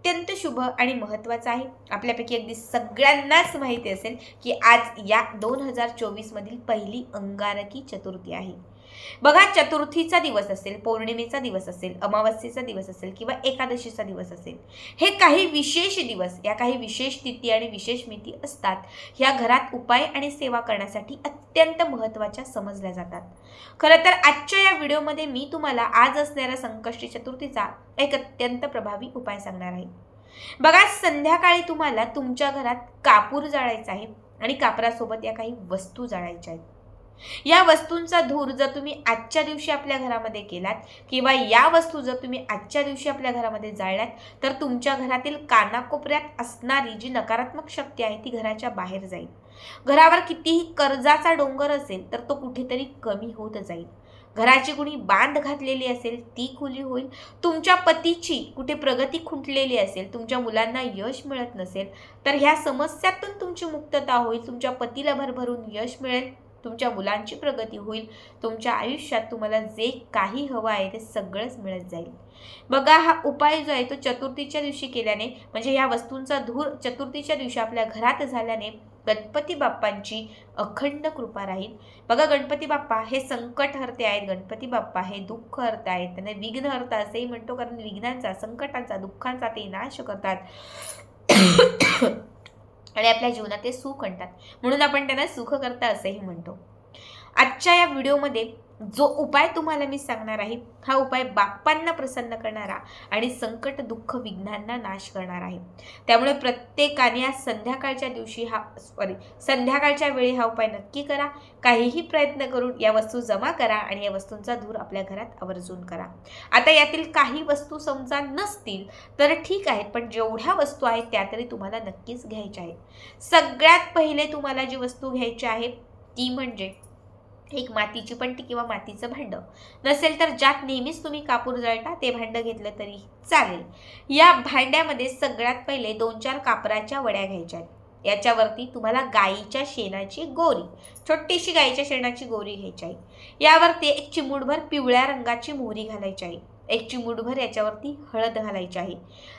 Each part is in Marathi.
अत्यंत शुभ आणि महत्त्वाचा आहे. आपल्यापैकी अगदी सगळ्यांनाच माहिती असेल की आज या दोन हजार चोवीसमधील पहिली अंगारकी चतुर्थी आहे. बघा चतुर्थीचा दिवस असेल पौर्णिमेचा दिवस असेल अमावस्येचा दिवस असेल किंवा एकादशीचा दिवस असेल हे काही विशेष दिवस या काही विशेष तिथी आणि विशेष मिती असतात. ह्या घरात उपाय आणि सेवा करण्यासाठी अत्यंत महत्त्वाच्या समजल्या जातात. खरं तर आजच्या या व्हिडिओमध्ये मी तुम्हाला आज असणाऱ्या संकष्टी चतुर्थीचा एक अत्यंत प्रभावी उपाय सांगणार आहे. बघा संध्याकाळी तुम्हाला तुमच्या घरात कापूर जाळायचा आहे आणि कापरासोबत या काही वस्तू जाळायच्या आहेत. या वस्तूंचा धूर जर तुम्ही आजच्या दिवशी आपल्या घरामध्ये केलात किंवा या वस्तू जर तुम्ही आजच्या दिवशी आपल्या घरामध्ये जाळल्यात तर तुमच्या घरातील कानाकोपऱ्यात असणारी जी नकारात्मक शक्ती आहे ती घराच्या बाहेर जाईल. घरावर कितीही कर्जाचा डोंगर असेल तर तो कुठेतरी कमी होत जाईल. घराची कुणी बांध घातलेली असेल ती खुली होईल. तुमच्या पतीची कुठे प्रगती खुंटलेली असेल तुमच्या मुलांना यश मिळत नसेल तर ह्या समस्यातून तुमची मुक्तता होईल तुमच्या पतीला भरभरून यश मिळेल. तुमच्या मुलांची प्रगती होईल. तुमच्या आयुष्यात तुम्हाला जे काही हवं आहे ते सगळंच मिळत जाईल. बघा हा उपाय जो आहे तो चतुर्थीच्या दिवशी केल्याने म्हणजे ह्या वस्तूंचा धूर चतुर्थीच्या दिवशी आपल्या घरात झाल्याने गणपती बाप्पांची अखंड कृपा राहील. बघा गणपती बाप्पा हे संकट हरते आहेत. गणपती बाप्पा हे दुःख हरत आहेत. त्यांना विघ्न हरता असंही म्हणतो. कारण विघ्नांचा संकटांचा दुःखांचा ते नाश करतात. आणि आपल्या जीवनात ते सुख आणतात. म्हणून आपण त्यांना सुखकर्ता असंही म्हणतो. आजच्या या व्हिडिओमध्ये जो उपाय तुम्हाला मी सांगणार आहे हा उपाय बाप्पांना प्रसन्न करणारा आणि संकट दुःख विघ्नांना नाश करणार आहे. त्यामुळे प्रत्येकाने आज संध्याकाळच्या दिवशी हा सॉरी संध्याकाळच्या वेळी हा उपाय नक्की करा. काहीही प्रयत्न करून या वस्तू जमा करा आणि या वस्तूंचा धूर आपल्या घरात आवर्जून करा. आता यातील काही वस्तू समजा नसतील तर ठीक आहेत पण जेवढ्या वस्तू आहेत त्या तरी तुम्हाला नक्कीच घ्यायच्या आहेत. सगळ्यात पहिले तुम्हाला जी वस्तू घ्यायची आहे ती म्हणजे एक मातीची पंटी किंवा मातीचं भांडं. नसेल तर ज्यात नेहमीच तुम्ही कापूर जळता ते भांडं घेतलं तरी चालेल. या भांड्यामध्ये सगळ्यात पहिले दोन चार कापराच्या वड्या घ्यायच्या आहेत. याच्यावरती तुम्हाला गाईच्या शेणाची गोरी छोटीशी गाईच्या शेणाची गोरी घ्यायची आहे. यावरती एक चिमूटभर पिवळ्या रंगाची मोहरी घालायची आहे. एक चिमूटभर याच्यावरती हळद घालायची आहे.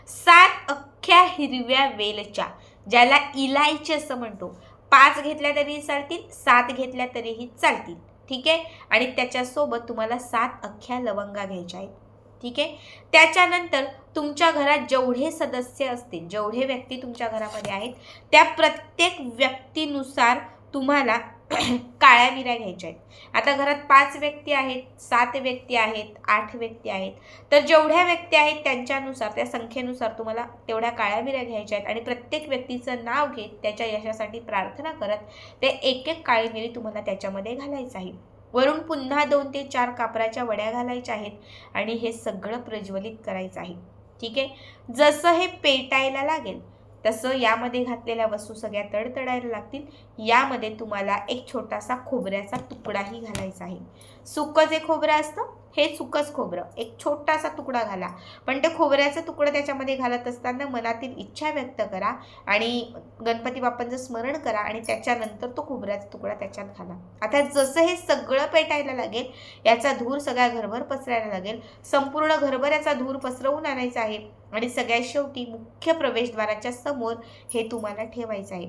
सात अख्ख्या हिरव्या वेलच्या ज्याला इलायची असं म्हणतो पाच घेतल्या तरी चालतील सात घेतल्या तरीही चालतील. ठीक आहे? आणि त्याच्यासोबत तुम्हाला सात अख्ख्या लवंगा घ्यायच्या आहेत. ठीक आहे? त्याच्यानंतर तुमच्या घरात जेवढे सदस्य असतील जेवढे व्यक्ती तुमच्या घरामध्ये आहेत त्या प्रत्येक व्यक्तीनुसार तुम्हाला काळ्या मिऱ्या घ्यायच्या आहेत. आता घरात पाच व्यक्ती आहेत सात व्यक्ती आहेत आठ व्यक्ती आहेत. तर जेवढ्या व्यक्ती आहेत त्यांच्यानुसार त्या संख्येनुसार तुम्हाला तेवढ्या काळ्या मिऱ्या घ्यायच्या आहेत. आणि प्रत्येक व्यक्तीचं नाव घेत त्याच्या यशासाठी प्रार्थना करत ते एक एक काळी मिरी तुम्हाला त्याच्यामध्ये घालायचं आहे. वरून पुन्हा दोन ते चार कापराच्या वड्या घालायच्या आहेत आणि हे सगळं प्रज्वलित करायचं आहे. ठीक आहे? जसं हे पेटायला लागेल तसं यामध्ये घातलेल्या वस्तू सगळ्या तडतडायला लागतील. यामध्ये तुम्हाला एक छोटासा खोबऱ्याचा तुकडाही घालायचा आहे. सुकं जे खोबरं असतं हे सुकंच खोबरं. एक छोटासा तुकडा घाला. पण ते खोबऱ्याचं तुकडं त्याच्यामध्ये घालत असताना मनातील इच्छा व्यक्त करा आणि गणपती बाप्पांचं स्मरण करा आणि त्याच्यानंतर तो खोबऱ्याचा तुकडा त्याच्यात घाला. आता जसं हे सगळं पेटायला लागेल याचा धूर सगळ्या घरभर पसरायला लागेल. संपूर्ण घरभर याचा धूर पसरवून आणायचा आहे आणि सगळ्यात शेवटी मुख्य प्रवेशद्वाराच्या समोर हे तुम्हाला ठेवायचं आहे.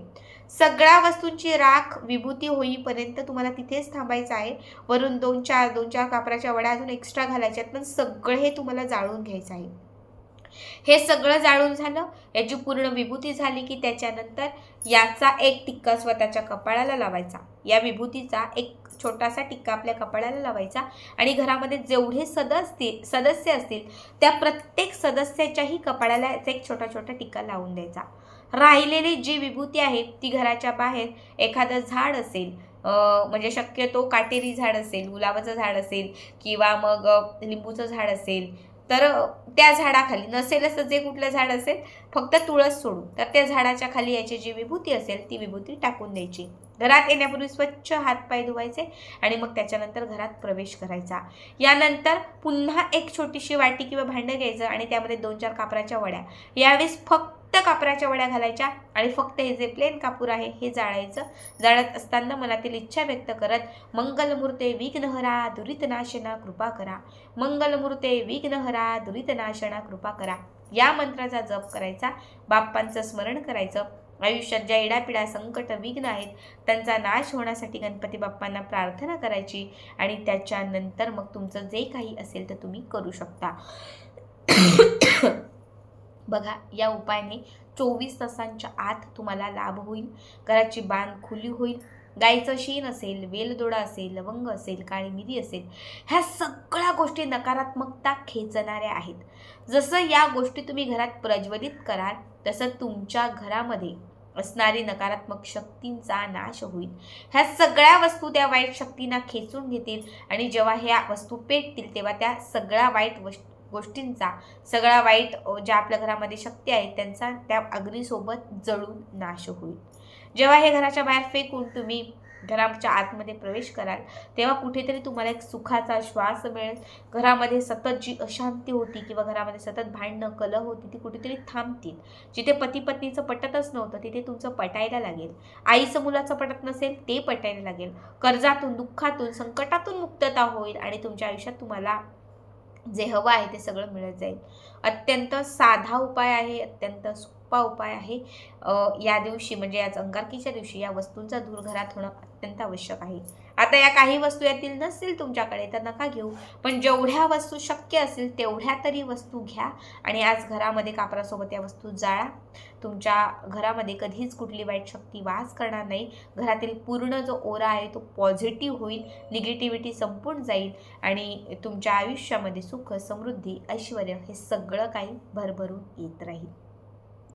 सगळ्या वस्तूंची राख विभूती होईपर्यंत तुम्हाला तिथेच थांबायचं आहे. वरून दोन चार दोन चार कापराच्या वड्या अजून एक्स्ट्रा घालायच्यात पण सगळं हे तुम्हाला जाळून घ्यायचं आहे. हे सगळं जाळून झालं याची पूर्ण विभूती झाली की त्याच्यानंतर याचा एक टिक्का स्वतःच्या कपाळाला लावायचा. या विभूतीचा एक छोटासा टिक्का आपल्या कपाळाला लावायचा आणि घरामध्ये जेवढे सदस्य सदस्य असतील त्या प्रत्येक सदस्याच्याही कपाळाला एक छोटा छोटा टिक्का लावून द्यायचा. राहिलेली जी विभूती आहे ती घराच्या बाहेर एखादं झाड असेल म्हणजे शक्यतो काटेरी झाड असेल गुलाबाचं झाड असेल किंवा मग लिंबूचं झाड असेल तर त्या झाडाखाली नसेल असं जे कुठलं झाड असेल फक्त तुळस सोडून तर त्या झाडाच्या खाली याची जी विभूती असेल ती विभूती टाकून द्यायची. घरात येण्यापूर्वी स्वच्छ हातपाय धुवायचे आणि मग त्याच्यानंतर घरात प्रवेश करायचा. यानंतर पुन्हा एक छोटीशी वाटी किंवा भांडं घ्यायचं आणि त्यामध्ये दोन चार कापराच्या वड्या. यावेळेस फक्त कापराच्या वड्या घालायच्या आणि फक्त हे जे प्लेन कापूर आहे हे जाळायचं. जाळत असताना मनातील इच्छा व्यक्त करत मंगलमूर्ते विघ्नहरा दुरितनाशना कृपा करा. मंगलमूर्ते विघ्नहरा दुरितनाशना कृपा करा. या मंत्राचा जप करायचा बाप्पांचं स्मरण करायचं. आयुष्यात ज्या इडापिडा संकट विघ्न आहेत त्यांचा नाश होण्यासाठी गणपती बाप्पांना प्रार्थना करायची आणि त्याच्यानंतर मग तुमचं जे काही असेल तर तुम्ही करू शकता. बघा या उपायाने चोवीस तासांच्या आत तुम्हाला लाभ होईल. घराची बांध खुली होईल. गाईचं शेण असेल वेलदोडा असेल लवंग असेल काळी मिरी असेल ह्या सगळ्या गोष्टी नकारात्मकता खेचणाऱ्या आहेत. जसं या गोष्टी तुम्ही घरात प्रज्वलित कराल तसं तुमच्या घरामध्ये असणारी नकारात्मक शक्तींचा नाश होईल. ह्या सगळ्या वस्तू त्या वाईट शक्तींना खेचून घेतील आणि जेव्हा ह्या वस्तू पेटतील तेव्हा त्या सगळ्या वाईट वश गोष्टींचा सगळा वाईट ज्या आपल्या घरामध्ये शक्ती आहेत त्यांचा त्या अग्नीसोबत जळून नाश होईल. जेव्हा हे घराच्या बाहेर फेकून तुम्ही घराच्या आतमध्ये प्रवेश कराल तेव्हा कुठेतरी तुम्हाला एक सुखाचा श्वास मिळेल. घरामध्ये सतत जी अशांती होती किंवा घरामध्ये सतत भांडणं कलह होती ती कुठेतरी थांबतील. जिथे पती पत्नीचं पटतच नव्हतं तिथे तुमचं पटायला लागेल. आईचं मुलाचं पटत नसेल ते पटायला लागेल. कर्जातून दुःखातून संकटातून मुक्तता होईल आणि तुमच्या आयुष्यात तुम्हाला जे हवं आहे ते सगळं मिळत जाईल. अत्यंत साधा उपाय आहे अत्यंत सोपा उपाय आहे. या दिवशी म्हणजे या अंगारकीच्या दिवशी या वस्तूंचा धूर घरात होणं अत्यंत आवश्यक आहे. आता या काही वस्तू यातील नसतील तुमच्याकडे तर नका घेऊ. पण जेवढ्या वस्तू शक्य असतील तेवढ्या तरी वस्तू घ्या आणि आज घरामध्ये कापरासोबत या वस्तू जाळा. तुमच्या घरामध्ये कधीच कुठली वाईट शक्ती वास करणार नाही. घरातील पूर्ण जो ओरा आहे तो पॉझिटिव्ह होईल निगेटिव्हिटी संपून जाईल आणि तुमच्या आयुष्यामध्ये सुख समृद्धी ऐश्वर हे सगळं काही भरभरून येत राहील.